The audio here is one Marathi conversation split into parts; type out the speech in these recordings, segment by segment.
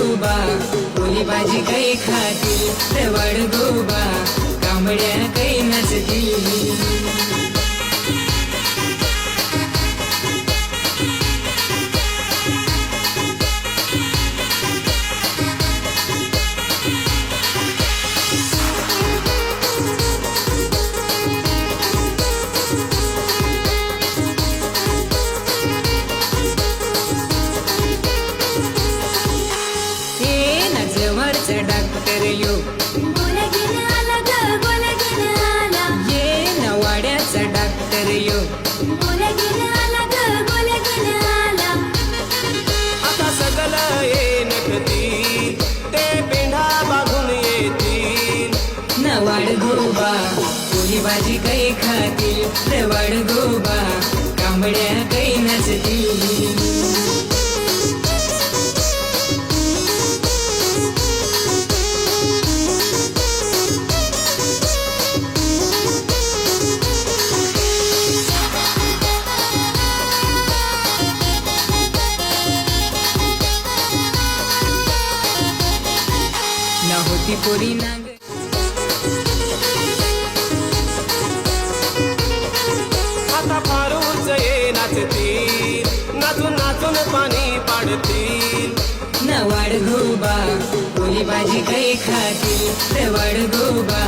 गोबा कोणी भाजी काही खातील रवड गोबा कांबड्या काही नच नजवरचं डॉक्टर यो गोलगीन आला ग गोलगीन आला। ये नवाड्याचा डॉक्टर यो ग आता सगळं ये नकती ते पेंढा येतील. नवाड गोबा पोळी भाजी काही खातील. रवाड गोबा होती पोरी नाग. आता फारूच ये नाचतील. नाचून नाचून पाणी पाडतील. नवाड गोबा पोळी भाजी काही खातील. रवाड गोबा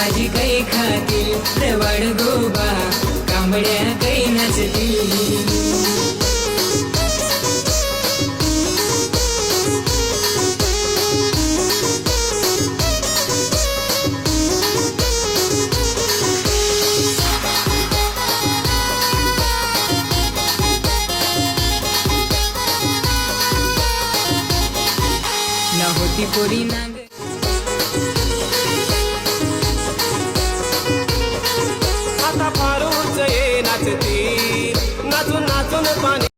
माझी काही खातील रवाड गोबा कांबड्या काही नाचतील न होती पोरी नाग